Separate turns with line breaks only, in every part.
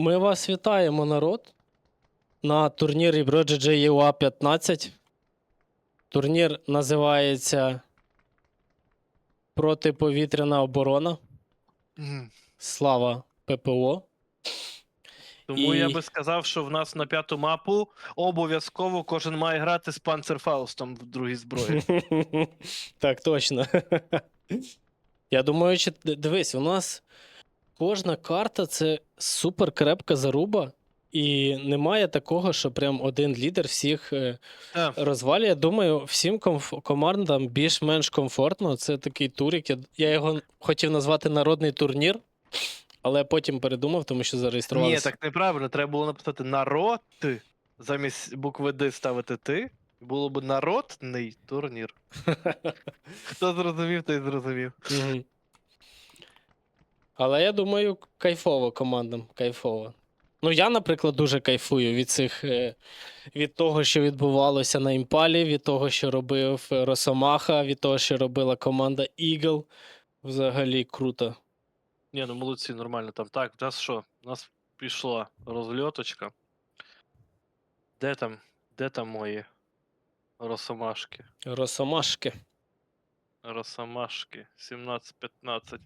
Ми вас вітаємо, народ, на турнірі BroGG UA 15. Турнір називається Протиповітряна оборона.
Мгм.
Слава ППО.
Тому
І-
я би сказав, що в нас на п'яту мапу обов'язково кожен має грати з Панцерфаустом в другій зброї.
Так, точно. Я думаю, чи дивись, у нас кожна карта це супер крепка заруба, і немає такого, що прям один лідер всіх е, розвалює. Думаю, всім комф- командам більш-менш комфортно. Це такий турік. Я, я його хотів назвати народний турнір, але потім передумав, тому що
зареєструвався.
Ні,
так неправильно. Треба було написати народ замість букви Д ставити ти. Було б народний турнір. Хто зрозумів, той зрозумів.
Але я думаю, кайфово командам, кайфово. Ну, я, наприклад, дуже кайфую від цих е, від того, що відбувалося на імпалі, від того, що робив е, Росомаха, від того, що робила команда Eagle. Взагалі круто.
Ні, ну молодці, нормально там. Так, в нас що? У нас пішла розльоточка. Де там? Де там мої росомашки?
Росомашки.
Росомашки 17-15.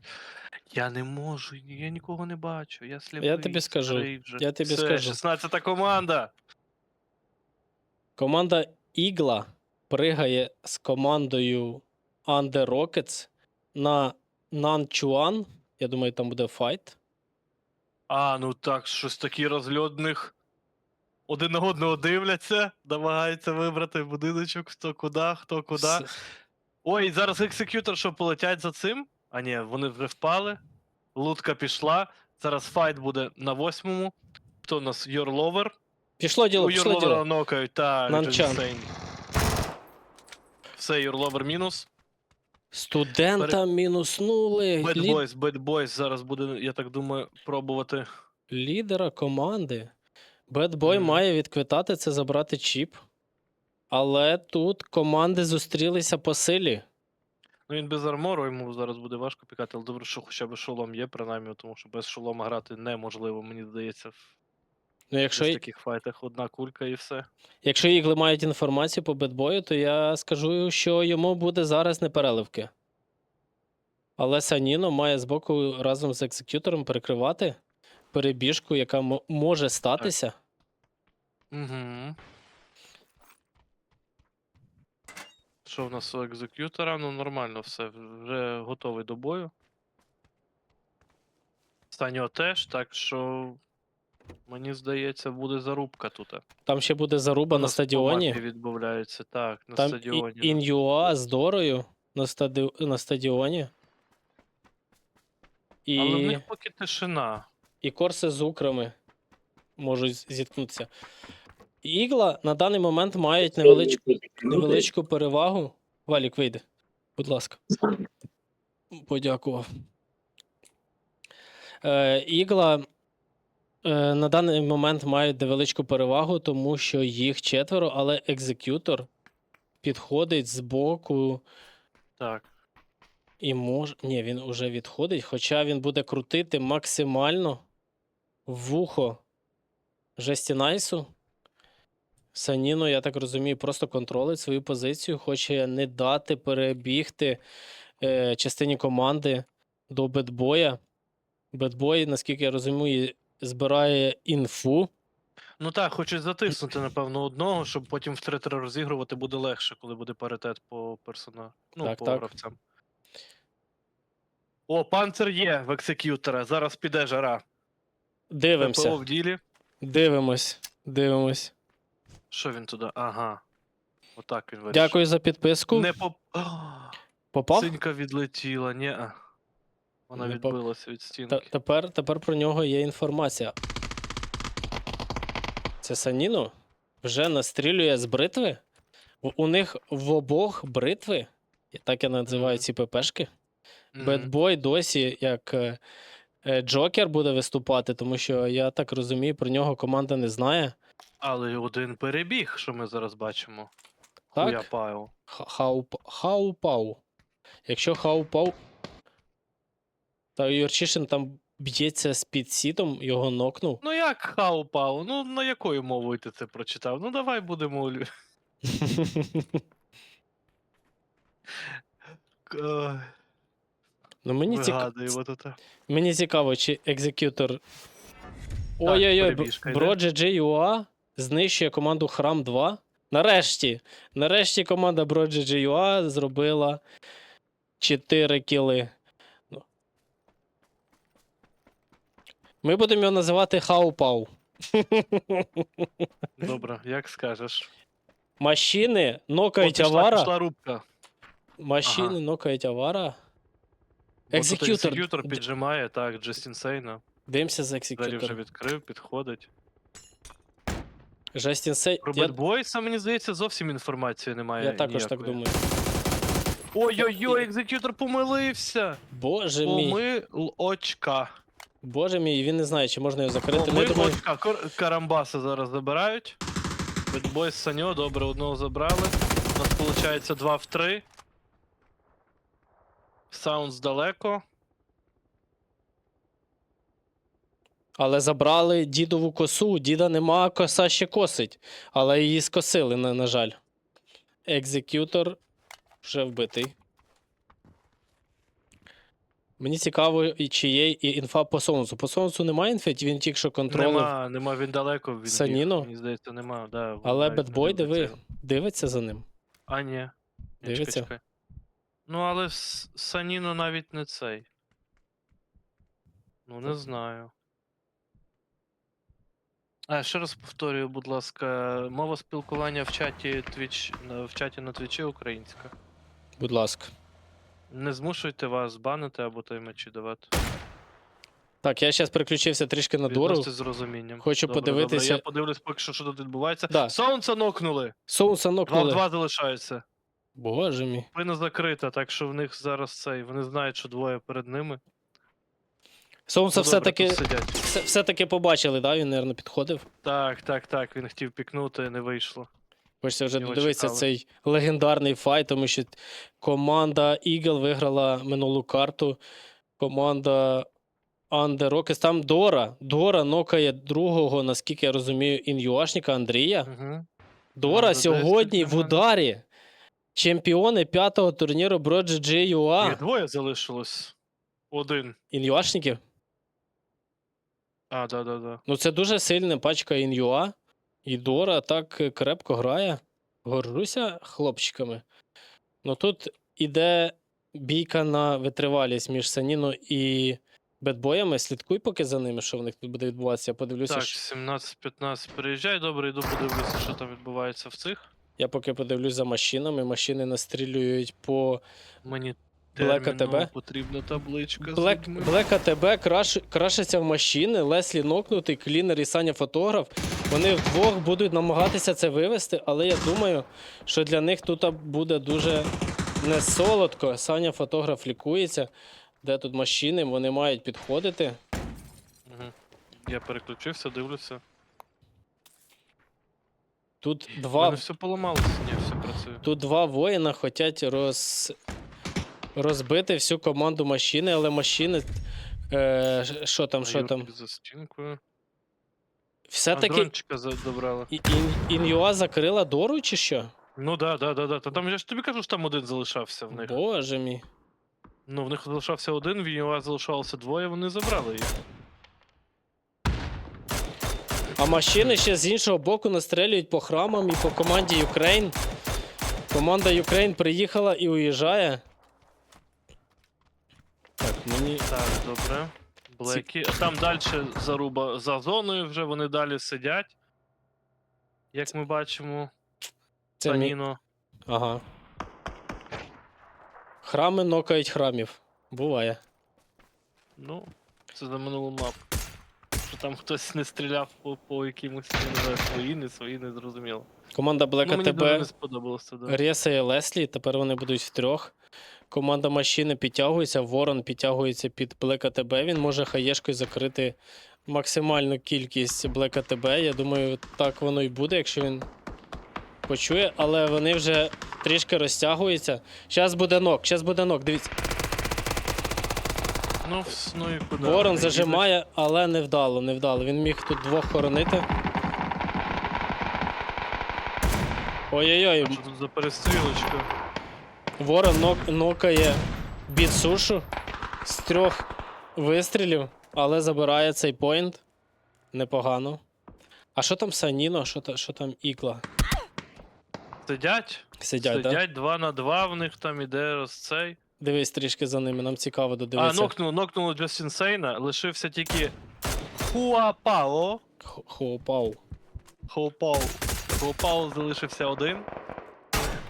Я не можу, я нікого не бачу. Я сліпий.
Я тобі скажу,
вже.
я тобі
Все,
скажу.
16 команда.
Команда Ігла пригає з командою Under Rockets на Нанчуан. Я думаю, там буде файт.
А, ну так, щось такі розльотних. Один на одного дивляться, намагаються вибрати будиночок, хто куди, хто куди. Ой, зараз екзекютор, що полетять за цим. А ні, вони вже впали. Лутка пішла. Зараз файт буде на восьмому. Хто у нас? Йорловер.
Пішло діло,
У
пішло
Юрловера
діло.
нокають, так.
Нанчан.
Все, Юрловер мінус.
Студента мінуснули.
Bad
Лі-
Boys, Bad Boys зараз буде, я так думаю, пробувати.
Лідера команди. Бедбой
Мгм.
має відквитати це, забрати чіп. Але тут команди зустрілися по силі.
Ну він без армору, йому зараз буде важко пікати, але добре, що хоча б шолом є, принаймні, тому що без шолома грати неможливо, мені здається, в
Ну, якщо, й-
таких файтах одна кулька і все.
якщо ігли мають інформацію по бедбою, то я скажу, що йому буде зараз непереливки. Але Саніно має збоку разом з екзекютором перекривати перебіжку, яка мо- може статися.
Угу. Що в нас у екзекютора? Ну нормально все, вже готовий до бою. Станьо теж, так що мені здається, буде зарубка тут.
Там ще буде заруба
У
на стадіоні.
мапі так, на
Там
стадіоні.
і- Ін'юа з Дорою на, стади... на стадіоні. І...
Але в них поки тишина.
і Корси з Украми можуть зіткнутися. Ігла на даний момент мають невеличку, невеличку перевагу. Валік, вийде, будь ласка. Подякував. Е, Ігла е, на даний момент мають невеличку перевагу, тому що їх четверо, але екзекютор підходить з боку
Так.
і може. Ні, він уже відходить, хоча він буде крутити максимально вухо Жестінайсу. Саніно, я так розумію, просто контролить свою позицію, хоче не дати перебігти е, частині команди до бедбоя. Бедбой, наскільки я розумію, збирає інфу.
Ну так, хочуть затиснути, напевно, одного, щоб потім в 3-3 розігрувати буде легше, коли буде паритет по персонажу. Ну,
Так,
по
так.
гравцям. О, панцир є в екзекютора. Зараз піде жара.
Дивимося.
В ділі.
Дивимось. Дивимось.
Що він туди? Ага. Отак він вирішив.
Дякую за підписку.
Не поп...
Попав?
Синька відлетіла, ні. Вона
Не поп-
відбилася від стінки.
тепер, тепер про нього є інформація. Це Саніно вже настрілює з бритви. У- У них в обох бритви, і так я називаю ці ППшки.
Мгм.
Бедбой досі як е, е, Джокер буде виступати, тому що я так розумію, про нього команда не знає.
Але один перебіг, що ми зараз бачимо.
Так?
Хуяпайл.
Ха- Хауп... Хаупау. Якщо Хаупау. Та Юрчишин там б'ється з підсітом, його нокнув.
Ну як хау пау? Ну на якою мовою ти це прочитав? Ну давай будемо.
Ну мені цікаво. Мені цікаво, чи екзекютор. Ой-ой-ой,
йде.
Броджі GUA знищує команду Храм 2. Нарешті. Нарешті команда Броджі GUA зробила 4 кіли. Ну. Ми будемо його називати Хау-Пау.
Добре, як скажеш.
Машини
О,
нокають
пішла,
авара.
пішла рубка.
Машини
Ага.
нокають авара. Екзекютор.
Екзекютор піджимає, так, Джастін Сейна.
Дивимося за
Двері вже відкрив, підходить.
Жестін Сей.
Про
Я,
Бетбойса, мені здається, зовсім інформації немає.
я також так
ніякої.
думаю.
Ой-ой-ой, екзекютор помилився!
Боже мій.
Помилочка.
Боже мій, він не знає, чи можна його закрити. Ми думаю,
Помилочка. Кор- Карамбаса зараз забирають. Бетбойс Саньо, добре, одного забрали. У нас виходить 2 в 3. Саундс далеко.
Але забрали дідову косу. Діда нема, коса ще косить. Але її скосили, на, на жаль. Екзекютор вже вбитий. Мені цікаво, і чи є і інфа по сонцу. По сонцу немає інфи, він тільки що контролив.
Нема, нема, він далеко. Біг.
Саніно?
Мені здається, нема. Да,
Але Бетбой, диви,
дивиться.
за ним.
А, ні. Чекай,
Дивиться?
чекай. Ну, але Саніно навіть не цей. Ну, не знаю. А, ще раз повторюю, будь ласка, мова спілкування в чаті Twitch, в чаті на твічі українська.
Будь ласка.
Не змушуйте вас банити або таймачі давати.
Так, я зараз переключився трішки на дору.
З розумінням.
Хочу
Добре,
подивитися-
Добре. Я подивлюсь поки що, що тут відбувається.
Да.
Сонце нокнули! Два
нокнули.
два залишається.
Боже мій.
Спина закрита, так що в них зараз цей. Вони знають, що двоє перед ними.
Соуса
Ну, добре,
все-таки
тут сидять.
все, все-таки побачили, да? Він, мабуть, підходив.
Так, так, так. Він хотів пікнути, не вийшло.
Хочеться вже
Його
додивитися
чекали.
цей легендарний файт, тому що команда Eagle виграла минулу карту. Команда Under Rockets. Там Дора. Дора нокає другого, наскільки я розумію, ін'юашника Андрія.
Угу.
Дора
Ну,
сьогодні
10
в ударі. Чемпіони п'ятого турніру Broad
Їх
GUA.
двоє залишилось. Один.
Ін'юашників.
А, да, да, да.
Ну, це дуже сильна пачка ін'юа. І Дора так крепко грає. Горжуся хлопчиками. Ну тут іде бійка на витривалість між Саніно і Бетбоями. Слідкуй поки за ними, що в них тут буде відбуватися. Я подивлюся.
Так,
що-
17-15 приїжджай, добре, йду подивлюся, що там відбувається в цих.
Я поки подивлюсь за машинами. Машини настрілюють по
Мені Терміново
ATB?
потрібна табличка. людьми.
Black ATB краш, крашаться в машини, Леслі нокнутий, Клінер і Саня фотограф. Вони вдвох будуть намагатися це вивести, але я думаю, що для них тут буде дуже не солодко. Саня фотограф лікується. Де тут машини, вони мають підходити.
Я переключився, дивлюся.
Тут два,
мене все поламалося, ні, все працює.
тут два воїна хочуть роз, розбити всю команду машини, але машини. Е, що там, що там?
За стінкою.
Все-таки
дрончика забрали.
і- ін- Ін'юа закрила Дору чи що?
Ну да, да, да, да. Та там я ж тобі кажу, що там один залишався в них.
Боже мій.
Ну, в них залишався один, в Юа залишалося двоє, вони забрали їх.
А машини ще з іншого боку настрелюють по храмам і по команді Ukraine. Команда Ukraine приїхала і уїжджає. Так, мені.
Так, добре. Блекі. А там далі заруба за зоною вже вони далі сидять. Як ми бачимо,
Це.
Саніно.
Ага. Храми нокають храмів. Буває.
Ну, це за минулу мапу. Що там хтось не стріляв по, по якимось, я не знаю, свої, не свої, не зрозуміло.
Команда Black
ну, дуже не сподобалося, да.
рєсає Леслі, тепер вони будуть втрьох. Команда машини підтягується, Ворон підтягується під Black ATB. Він може хаєшкою закрити максимальну кількість Black ATB. Я думаю, так воно і буде, якщо він почує, але вони вже трішки розтягуються. Зараз буде нок, зараз буде нок, дивіться.
Ну, ну і куди?
Ворон зажимає, але не вдало, не вдало. Він міг тут двох хоронити. Ой-ой-ой,
Що тут за перестрілочка?
Ворон нок, нокає бід сушу з трьох вистрілів, але забирає цей поінт. Непогано. А що там Саніно? Що, та, що там ікла?
Сидять?
Сидять,
Сидять
да?
2 на 2 в них там іде роз цей.
Дивись трішки за ними, нам цікаво
А,
додивитися.
нокнуло, нокнуло Джастін Сейна, лишився тільки Хуапао.
Хо- Хоупау.
Хуапао. Хуапао залишився один.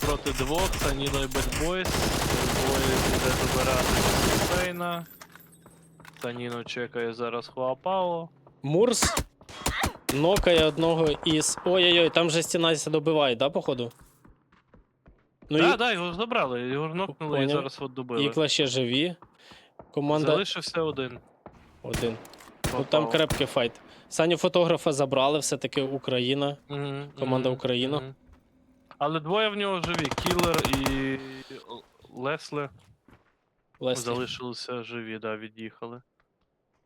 Проти двох, Саніно і Бетбойс. Бетбойс іде забирати Сейна. Саніно чекає зараз Хуапао.
Мурс нокає одного із. Ой-ой-ой, там же стінайся добиває, да, походу? Ну,
Так,
і...
так, його забрали, його ж нокнули і зараз от добили.
ікла ще живі. Команда
Залишився один.
один. Ну там крепкий файт. Саню фотографа забрали, все-таки Україна.
Мгм,
Команда
мгм,
Україна.
мгм. Але двоє в нього живі. Кілер і Лесле
Лесті.
залишилися живі, да, від'їхали.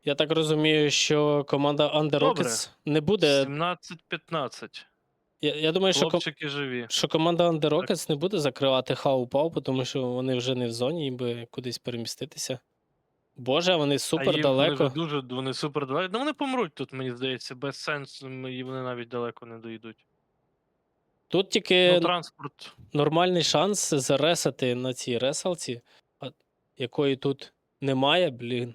Я так розумію, що команда Under
Добре.
Rockets не буде.
17-15.
Я, я думаю, що, ком...
Хлопчики живі.
що команда Under Rockets не буде закривати Хау-Пау, тому що вони вже не в зоні, їм би кудись переміститися. Боже, вони
а
супер
їм
далеко.
Вони вже дуже вони супер далеко. Ну вони помруть тут, мені здається, без сенсу, м, і вони навіть далеко не доїдуть.
Тут тільки
Ну, транспорт.
нормальний шанс заресати на цій ресалці, а- якої тут немає, блін.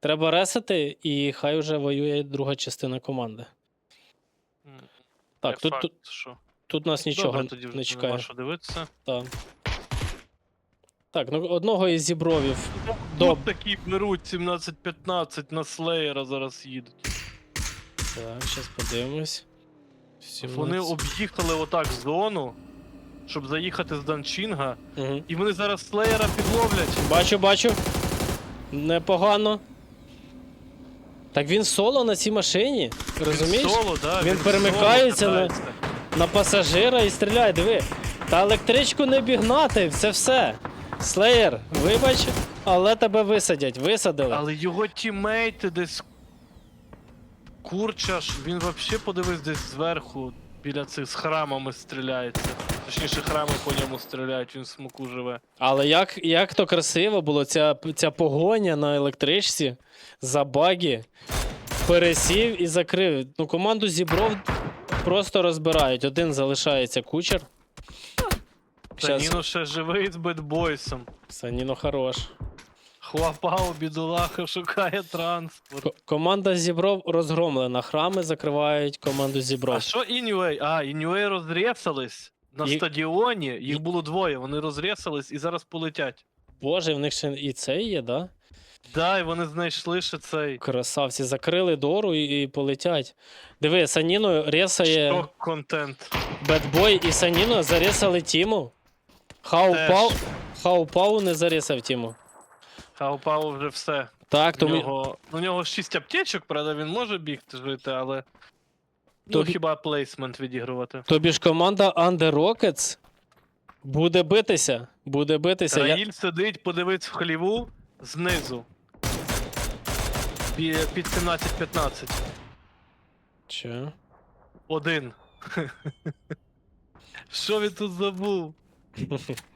Треба ресати, і хай вже воює друга частина команди.
м,
Так,
не
тут,
факт,
тут,
що.
тут нас нічого
Добре, тоді вже
не чекає.
нема що дивитися.
Так. Так, ну одного із зібровів. Доб-
Тут такі беруть 17-15 на Слеєра зараз їдуть.
Так, зараз подивимось.
Вони об'їхали отак зону, щоб заїхати з Данчинга,
Мгм.
і вони зараз Слеєра підловлять.
Бачу, бачу. Непогано. Так він соло на цій машині. Розумієш?
Він соло, да,
Він
соло
перемикається на-
катається.
На пасажира і стріляє, диви. Та електричку не бігнати, це все. Слеєр, вибач, але тебе висадять. Висадили.
Але його тімейти десь. Курчаш, він взагалі подивись десь зверху, біля цих з храмами стріляється. Точніше, храми по ньому стріляють, він в смоку живе.
Але як, як то красиво було, ця, ця погоня на електричці за баги. Пересів і закрив. Ну, команду зібров просто розбирають. Один залишається кучер.
Саніно ще живий з бедбойсом.
Саніно хорош.
Хлопав, бідолаха, шукає транспорт.
Ко- команда зібров розгромлена. Храми закривають команду
А
зібров.
що Інюей? А, Інюей розрєсались на
І-
стадіоні.
і-
Їх було двоє, вони розрєсались і зараз полетять.
Боже, в них ще і це є, да?
Да, і вони знайшли ще цей
Красавці, закрили дору і, і полетять. Диви, Саніно ресає
шок контент.
Бедбой і Саніно заресали Тіму. Хаупау, Хаупау не заресав Тіму.
Хаупау вже все.
Так,
У
тому
нього, у нього 6 аптечок, правда, він може бігти жити, але. Ну,
Тобі-
хіба плейсмент відігрувати.
тобі ж команда Under Rockets буде битися. Буде битися. Я...
Раїль сидить, подивись в хліву знизу. Бі- Під 17-15.
Че?
Один. Що він тут забув?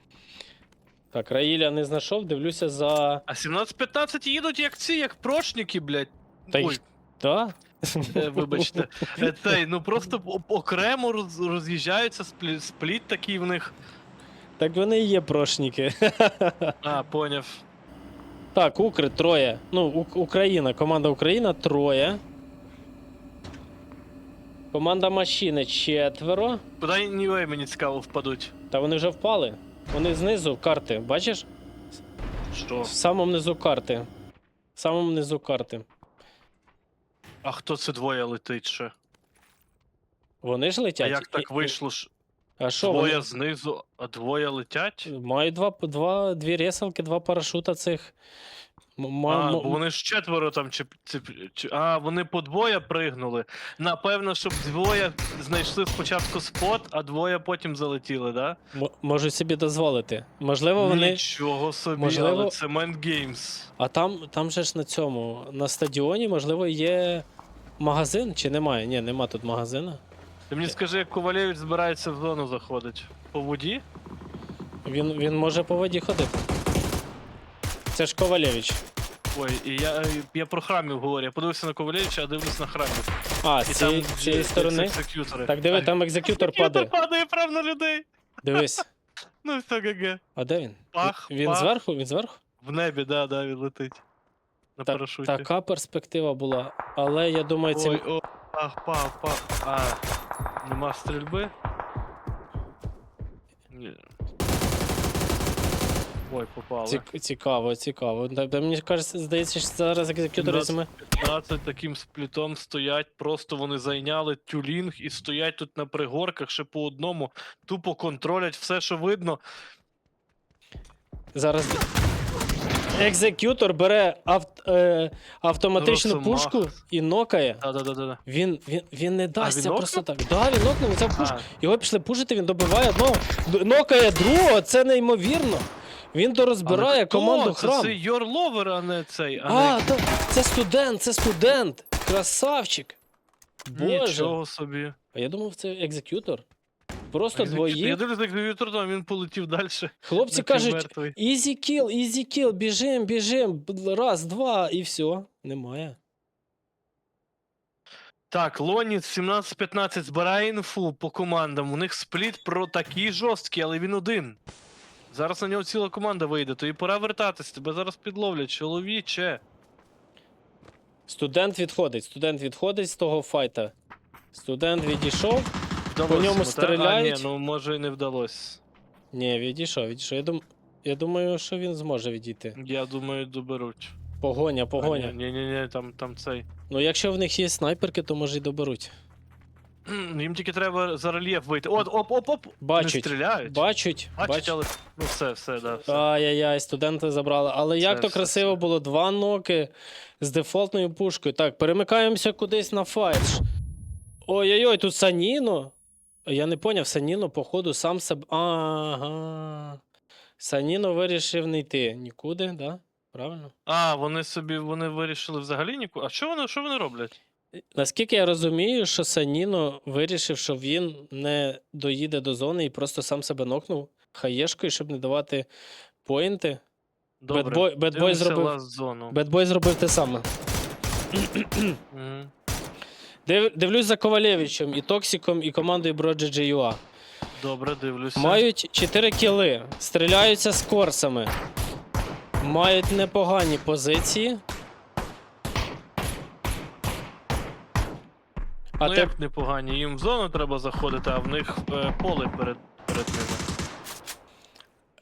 Так, Раїля не знайшов, дивлюся за.
А 17-15 їдуть як ці, як прошники, блядь.
Та й-
Ой,
Та?
е, вибачте. Е, Цей, ну просто о- окремо роз, роз'їжджаються, спліт, спліт такий в них.
Так вони і є прошники.
А, поняв.
Так, Укр троє. Ну, У- Україна, команда Україна троє. Команда Машини четверо.
Куди Нівей мені цікаво впадуть?
Та вони вже впали. Вони знизу карти, бачиш?
Що?
В самому низу карти. В самому низу карти.
А хто це двоє летить ще?
Вони ж летять.
А
як
так
і-
вийшло ж?
А що
Двоє
вони?
знизу, а двоє летять?
Маю два, два, дві ресалки, два парашута цих.
А, бо вони ж четверо там чи, чи, чи- А, вони по двоє пригнули. Напевно, щоб двоє знайшли спочатку спот, а двоє потім залетіли, да?
м- можуть собі дозволити. Можливо, вони.
Нічого собі,
можливо-
але це Games.
А там, там же ж на цьому, на стадіоні, можливо, є магазин чи немає? Ні, нема тут магазина.
Ти мені скажи, як Ковалєвич збирається в зону заходить. По воді?
Він, він може по воді ходити. Це ж Ковалєвич.
Ой, і я, я про храмів говорю. Я подивився на Ковалєвича, а дивлюсь на храмів.
А,
І
з цієї,
там
цієї
дж-
сторони.
екзекютори.
Так, диви, там екзекютор
екзекютор
падає.
падає прямо на людей.
Дивись.
Ну все ГГ.
А де він?
Пах,
він
пах.
зверху? Він зверху?
В небі, да, да, він летить. На
Та-
парашуті.
така перспектива була. Але я думаю, ці...
Ой, о, пах, пах, пах. А, нема стрільби? Ні. Ой, попали.
Цік- Цікаво, цікаво. Мені кажеться, здається, що зараз екзекютор
15.
візьме.
15 таким сплітом стоять, просто вони зайняли тюлінг і стоять тут на пригорках ще по одному, тупо контролять все, що видно.
Зараз. Екзекютор бере авт, е, автоматичну
Росомаха.
пушку і нокає.
Да-да-да.
Він, він, він не дасться
він
просто так. Да, він нокнув, це пушка.
А,
Його пішли пушити, він добиває одного, д- нокає другого, це неймовірно. Він дорозбирає
але
команду храм.
це Lover, а не цей. А,
А,
не...
та, це студент, це студент. Красавчик. Боже.
Нічого собі.
А я думав, це екзекютор. Просто двої.
Я дивлюсь, як екзекютор, там він полетів далі.
Хлопці кажуть, easy kill, easy kill, біжим, біжим, раз, два, і все. Немає.
Так, Лоніс 17-15 збирає інфу по командам. У них спліт про такий жорсткий, але він один. Зараз на нього ціла команда вийде, то і пора вертатись. Тебе зараз підловлять, чоловіче.
Студент відходить, студент відходить з того файта. Студент відійшов.
Вдалося
ньому
та?
стріляють.
А, ні, ну може і не вдалося.
Ні, відійшов, відійшов. Я, дум... Я думаю, що він зможе відійти.
Я думаю, доберуть.
Погоня, погоня.
Ні, ні, ні, там, там цей.
Ну, якщо в них є снайперки, то може й доберуть.
Їм тільки треба за рельєф вийти. От, оп, оп, оп. Не стріляють.
Бачать,
Бачать,
бачать.
але. Ну все, все, да. Все.
Ай-яй-яй, студенти забрали. Але як то
все,
красиво було, два ноки з дефолтною пушкою. Так, перемикаємося кудись на файт. Ой-ой-ой, тут Саніно. Я не поняв, Саніно, походу, сам себе. Ага. Саніно вирішив не йти нікуди, да? Правильно?
А, вони собі вони вирішили взагалі нікуди. А що вони, що вони роблять?
Наскільки я розумію, що Саніно вирішив, що він не доїде до зони і просто сам себе нокнув хаєшкою, щоб не давати поінти.
Добре.
Бедбой, зробив.
зону.
Бедбой зробив те саме. Див, дивлюсь за Ковалєвичем і Токсиком, і командою Brogy GUA.
Добре, дивлюся.
Мають 4 кіли, стріляються з корсами. Мають непогані позиції. А
ну
те,
як непогані, їм в зону треба заходити, а в них е, поле перед, перед ними.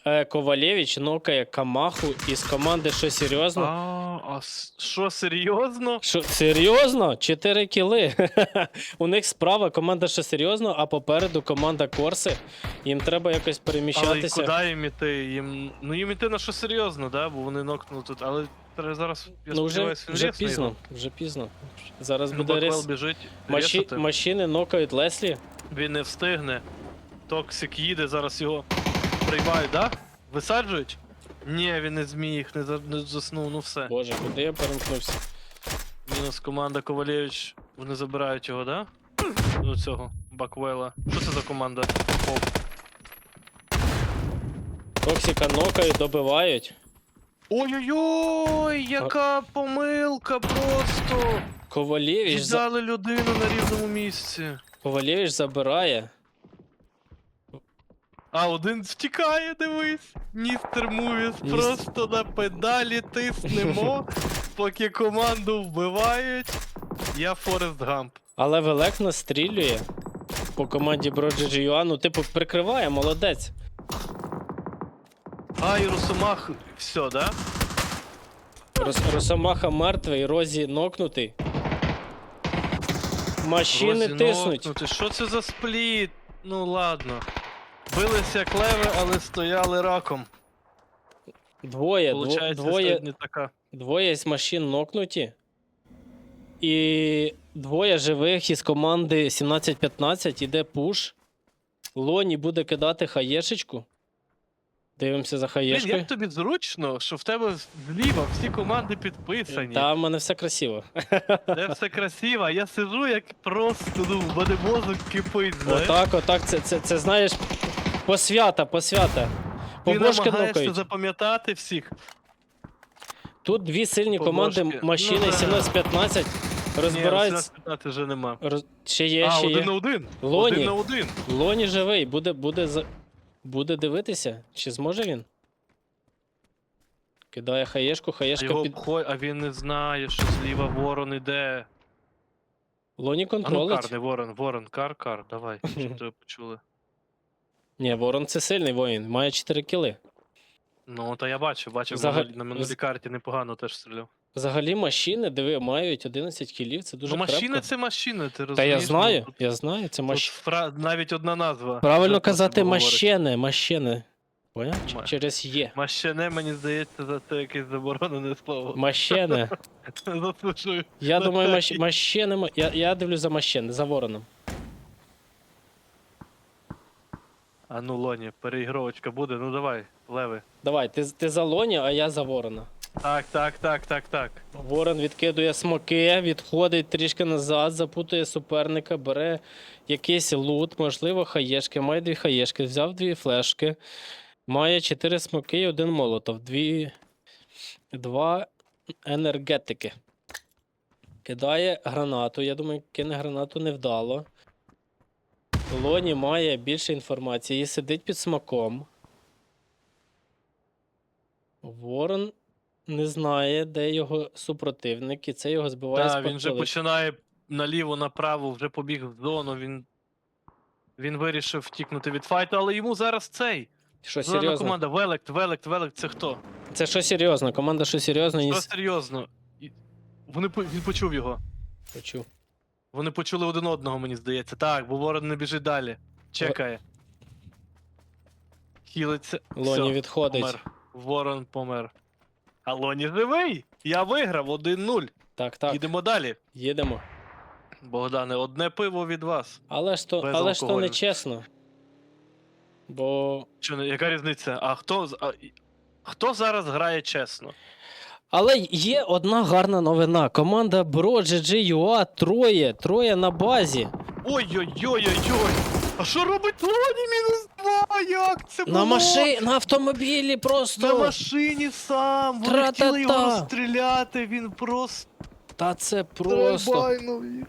е, Ковалєвич нокає Камаху із команди що серйозно?
А, а с- що серйозно?
Що, серйозно? 4 кіли. У них справа команда що серйозно, а попереду команда Корси. Їм треба якось
Але й
переміщатися.
куди їм іти? Їм... Ну їм іти на що серйозно, да? бо вони нокнули тут, але треба зараз, я
ну, вже,
сподіваюся,
вже
рєсне
пізно,
його.
вже пізно. Зараз
Ну,
буде
Баквел
рис.
біжить,
Маші... Машини нокають Леслі.
Він не встигне. Токсик їде, зараз його приймають, да? Висаджують? Ні, він не зміг, не, за- не заснув, ну все.
Боже, куди я перемкнувся?
Мінус команда Ковалєвич. Вони забирають його, да? До цього Баквела. Що це за команда?
Токсика нокають, добивають.
Ой-ой-ой, яка помилка просто!
Ковалєвич, за...
Віддали людину на рівному місці.
Ковалєвич забирає.
А один втікає, дивись. Містер Мувіс просто на педалі тиснемо, поки команду вбивають. Я Форест Гамп.
Але Велек настрілює по команді Brogy GUA. Ну, типу, прикриває, молодець.
А, і Росомах, все, да?
Рос... Росомаха мертвий, Розі нокнутий. Машини тиснуть.
нокнути. Що це за спліт? Ну ладно. Билися клеве, але стояли раком.
Двоє, дво...
Получається,
двоє,
не така.
Двоє з машин нокнуті. І двоє живих із команди 17-15 іде пуш. Лоні буде кидати хаєшечку. Дивимося за
Блін,
хаєшкою.
як тобі зручно, що в тебе зліва всі команди підписані.
Та в мене все красиво.
Де все красиво, а я сижу як просто, ну, в мене мозок кипить, знаєш.
Отак, отак. Це, це, це знаєш, посвята, посвята.
Ти
Побошки
намагаєшся
нокають.
запам'ятати всіх.
Тут дві сильні команди
Побошки.
машини
Ну, да.
17-15 розбираються.
Ні, 15 вже нема.
Роз... Ще є,
а,
ще
один
є.
на один.
Лоні.
Один на один.
Лоні живий, буде, буде, за... буде дивитися, чи зможе він? Кидає хаєшку, хаєшка
його
під.
обхой, а він не знає, що зліва ворон іде.
Лоні
А ну
контролить.
кар, не ворон, ворон, кар, кар, давай, щоб тебе почули.
Ні, Ворон це сильний воїн, має 4 кіли.
Ну, та я бачу, бачив,
Взага-
на минулій
з-
карті непогано теж стріляв.
Взагалі машини, диви, мають 11 кілів, це дуже
ну, машина
крепко.
це машина, ти
Та
розумієш?
я
Ну,
знаю, я знаю, це
тут
маш...
фра... навіть одна назва.
Правильно казати
говорить.
машини, машини. Поняв? Ч-
Ма-
Через є.
Мащене, мені здається, за це якесь заборонене слово.
Машини.
Заслужую.
Я
Ну,
думаю,
так
маш...
і-
машини. ма- Я, я дивлюсь за машини, за вороном.
А ну, Лоні, переігровочка буде, ну давай, леви.
Давай, ти, ти за Лоні, а я за ворона.
Так, так, так, так, так.
Ворон відкидує смоки, відходить трішки назад, запутує суперника, бере якийсь лут, можливо, хаєшки. Має дві хаєшки, взяв дві флешки. Має чотири смоки і один молотов. Дві... Два енергетики. Кидає гранату. Я думаю, кине гранату невдало. Лоні має більше інформації. Сидить під смоком. Ворон не знає, де його супротивник, і це його збиває з
Так, він вже
пантелику.
починає наліво, направо, вже побіг в зону, він. Він вирішив втікнути від файту, але йому зараз цей.
Що
Зелена
серйозно?
команда, Велект, Велект, Велект, це хто?
Це що серйозно? Команда що серйозно? Ні...
Що серйозно? І- Вони по- він почув його.
Почув.
Вони почули один одного, мені здається. Так, бо ворон не біжить далі. Чекає. Хілиться.
Лоні
Всьо,
відходить.
Помер. Ворон помер. А Лоні живий! Я виграв 1-0.
Так, так.
Їдемо далі.
Їдемо.
Богдане, одне пиво від вас.
Але ж то,
Без
але ж то
алкоголю.
не чесно. Бо.
Що, яка різниця? А хто, з- а, і- хто зараз грає чесно?
Але є одна гарна новина. Команда Bro GG.ua троє, троє на базі.
Ой-ой-ой-ой-ой! А що робить Лоні мінус 2? Як це було?
На машині, на автомобілі просто.
На машині сам! Вони
Тра-та-та.
хотіли його розстріляти, він просто
Та це просто.
трайбайнув їх.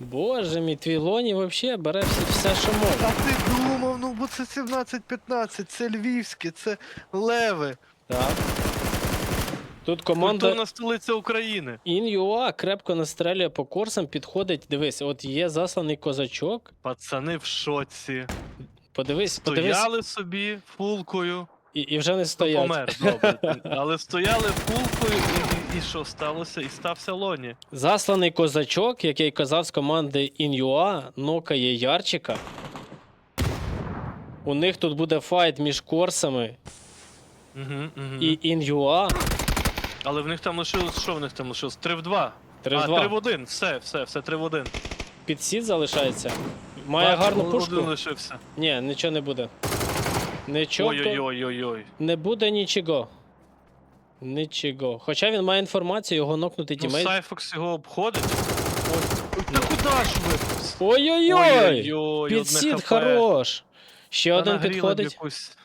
Боже мій, твій Лоні взагалі бере все, все, що може.
А ти думав, ну бо це 17-15, це львівське, це леве.
Так. Тут команда.
Культурна столиця України.
Ін'юа крепко настрелює по курсам, підходить. Дивись, от є засланий козачок.
Пацани в шоці.
Подивись, подивись,
Стояли собі фулкою.
і, і вже не
То
стоять.
помер, добре. Але стояли фулкою, і, і що сталося? І стався Лоні.
Засланий козачок, який казав з команди Ін'юа, нокає Ярчика. У них тут буде файт між корсами
Угу, угу.
і Ін'юа.
Але в них там лишилось, що в них там лишилось? 3 в 2.
3
а, 3 в 1, все, все, все, 3 в 1.
Підсід залишається. Має гарну
Один
пушку.
лишився.
Ні, нічого не буде. Нічого.
Ой-ой-ой-ой-ой.
Не буде нічого. Нічого. Хоча він має інформацію, його нокнути
Ну,
тімейт.
Сайфокс його обходить. Ой, та куди ж ви?
Ой-ой-ой!
одне
Підсід
хп.
хорош. Ще
Та
один
б
підходить.
якусь-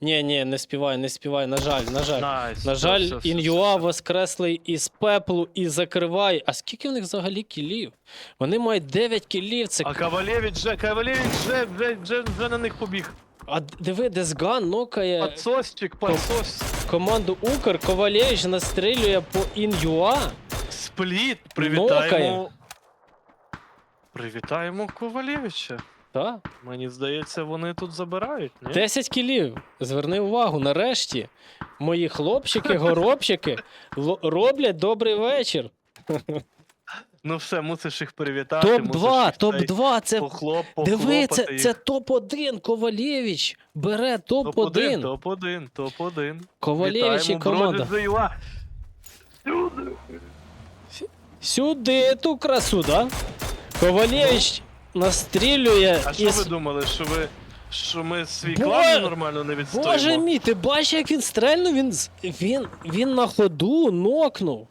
Ні, ні, не співай, не співай, на жаль, на жаль.
Найс.
На жаль,
все, все,
Ін'юа
все.
воскреслий із пеплу і закриває. А скільки в них взагалі кілів? Вони мають 9 кілів. Це...
А Кавалєвич вже, Кавалєвич вже, вже, вже, вже на них побіг.
А диви, Десган нокає
Подсосчик, подсос.
команду Укр, Ковалєвич настрілює по Ін'юа.
Спліт,
Нокає.
привітаємо. Привітаємо Ковалєвича.
Та?
Мені здається, вони тут забирають, ні?
10 кілів. Зверни увагу, нарешті. Мої хлопчики, горобчики ло- роблять добрий вечір.
Ну все, мусиш їх привітати.
Топ-2, топ-2, це.
Похлоп,
Диви, це, це топ-1. Ковалєвич бере
Топ-1,
топ-1.
топ-1, топ-1.
Ковалєвич і
Вітаємо,
команда.
Заюа.
Сюди ту красу, да? Ковалєвич настрілює
А що ви думали, що ви. Що ми свій
Бо-
клан нормально не відстоїмо?
Боже мій, ти бачиш, як він стрельнув, він, він, він на ходу нокнув.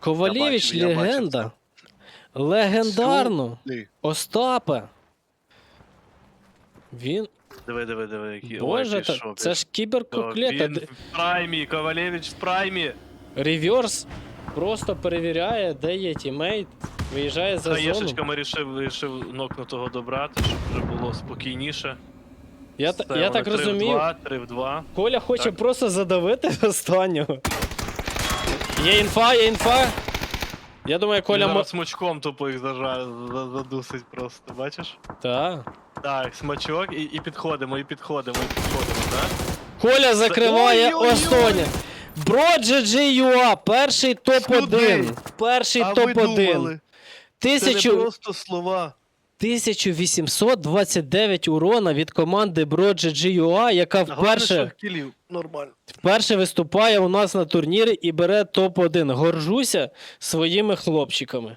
Ковалєвич
Я бачив, я
легенда. Легендарно.
Сюди.
Остапе. Він.
Диви, диви, диви, які
Боже,
ой,
та, це ж кіберкоклета.
Він в праймі, Ковалєвич в праймі.
Реверс просто перевіряє, де є тімейт, виїжджає за зону.
Хаєшечками рішив, рішив нокнутого добрати, щоб вже було спокійніше.
Я, та- я так
3
розумію,
2, 3 в 2.
Коля хоче
Так.
просто задавити останнього. Є інфа, є інфа. Я думаю, Коля
Коля
мо...
смачком тупо їх зажа... за- задусить просто, бачиш?
Та.
Так, смачок і, і підходимо, і підходимо, і підходимо, так?
Коля закриває
Ой-ой-ой!
Остоня. Броджа GUA, перший топ-1.
Сюди.
Перший топ-1. Тисячу...
Це не просто слова.
1829 урона від команди Броджа GUA, яка вперше,
кілів.
Нормально.
вперше виступає у нас на турнірі і бере топ-1. Горжуся своїми хлопчиками.